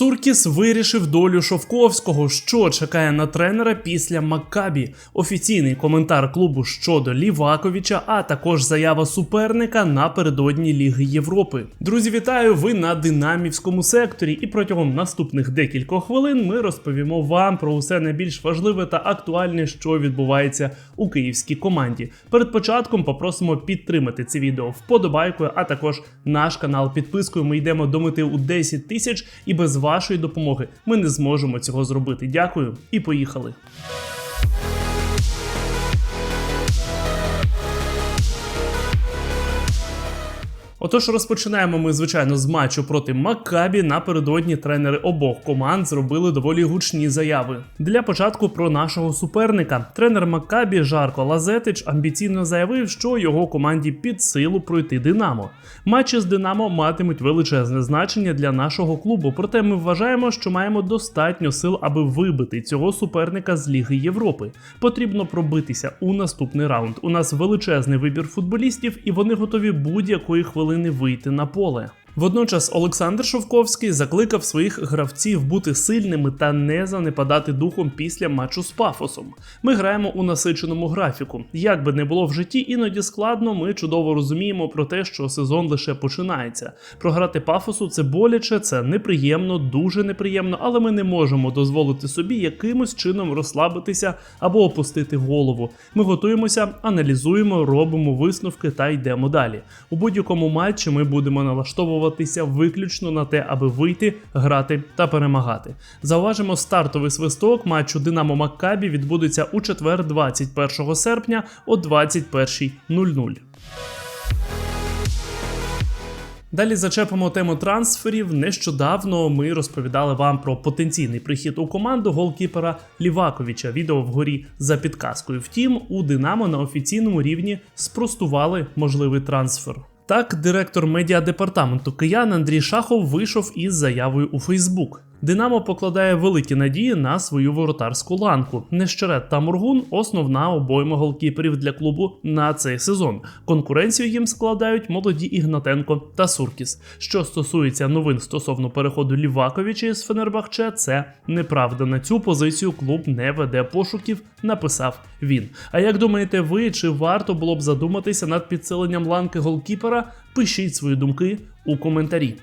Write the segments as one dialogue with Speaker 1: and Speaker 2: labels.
Speaker 1: Суркіс вирішив долю Шовковського, що чекає на тренера після Маккабі. Офіційний коментар клубу щодо Ліваковича, а також заява суперника напередодні Ліги Європи. Друзі, вітаю! Ви на динамівському секторі, і протягом наступних декількох хвилин ми розповімо вам про усе найбільш важливе та актуальне, що відбувається у київській команді. Перед початком попросимо підтримати це відео вподобайкою, а також наш канал підпискою. Ми йдемо до мети у 10 тисяч і без вашої допомоги ми не зможемо цього зробити. Дякую і поїхали. Отож, розпочинаємо ми, звичайно, з матчу проти Маккабі. Напередодні тренери обох команд зробили доволі гучні заяви. Для початку про нашого суперника. Тренер Маккабі Жарко Лазетич амбіційно заявив, що його команді під силу пройти Динамо. Матчі з Динамо матимуть величезне значення для нашого клубу. Проте ми вважаємо, що маємо достатньо сил, аби вибити цього суперника з Ліги Європи. Потрібно пробитися у наступний раунд. У нас величезний вибір футболістів, і вони готові будь-якої хвилини вийти на поле. Водночас Олександр Шовковський закликав своїх гравців бути сильними та не занепадати духом після матчу з пафосом. Ми граємо у насиченому графіку. Як би не було в житті, іноді складно, ми чудово розуміємо про те, що сезон лише починається. Програти пафосу це боляче, це неприємно, дуже неприємно, але ми не можемо дозволити собі якимось чином розслабитися або опустити голову. Ми готуємося, аналізуємо, робимо висновки та йдемо далі. У будь-якому матчі ми будемо налаштовувати налаштовуватися виключно на те, аби вийти, грати та перемагати. Зауважимо, стартовий свисток матчу Динамо Маккабі відбудеться у четвер, 21 серпня о 21.00. Далі зачепимо тему трансферів. Нещодавно ми розповідали вам про потенційний прихід у команду голкіпера Ліваковича. Відео вгорі за підказкою. Втім, у Динамо на офіційному рівні спростували можливий трансфер. Так, директор медіадепартаменту киян Андрій Шахов вийшов із заявою у Фейсбук. Динамо покладає великі надії на свою воротарську ланку. Нещерет та Мургун основна обойма голкіперів для клубу на цей сезон. Конкуренцію їм складають молоді Ігнатенко та Суркіс. Що стосується новин стосовно переходу Ліваковича з Фенербахче, це неправда. На цю позицію клуб не веде пошуків, написав він. А як думаєте ви, чи варто було б задуматися над підсиленням ланки голкіпера? Пишіть свої думки у коментарі.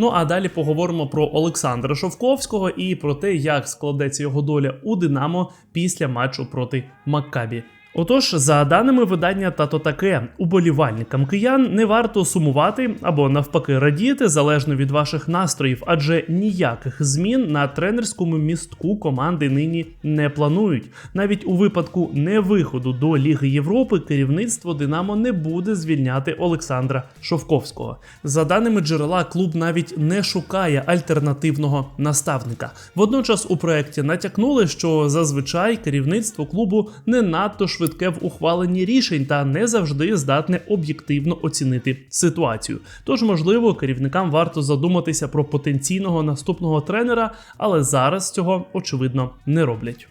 Speaker 1: Ну а далі поговоримо про Олександра Шовковського і про те, як складеться його доля у Динамо після матчу проти Маккабі. Отож, за даними видання тато таке, уболівальникам киян не варто сумувати або навпаки радіти залежно від ваших настроїв, адже ніяких змін на тренерському містку команди нині не планують. Навіть у випадку невиходу до Ліги Європи керівництво Динамо не буде звільняти Олександра Шовковського. За даними джерела, клуб навіть не шукає альтернативного наставника. Водночас у проєкті натякнули, що зазвичай керівництво клубу не надто швидке в ухваленні рішень та не завжди здатне об'єктивно оцінити ситуацію. Тож, можливо, керівникам варто задуматися про потенційного наступного тренера, але зараз цього очевидно не роблять.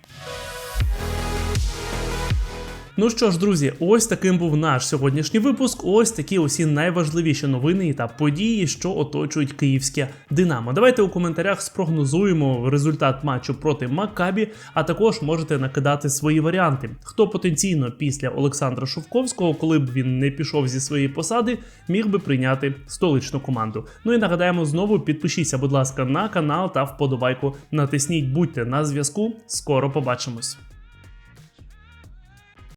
Speaker 1: Ну що ж, друзі, ось таким був наш сьогоднішній випуск. Ось такі усі найважливіші новини та події, що оточують київське Динамо. Давайте у коментарях спрогнозуємо результат матчу проти Маккабі, а також можете накидати свої варіанти. Хто потенційно після Олександра Шовковського, коли б він не пішов зі своєї посади, міг би прийняти столичну команду. Ну і нагадаємо знову, підпишіться, будь ласка, на канал та вподобайку натисніть. Будьте на зв'язку. Скоро побачимось.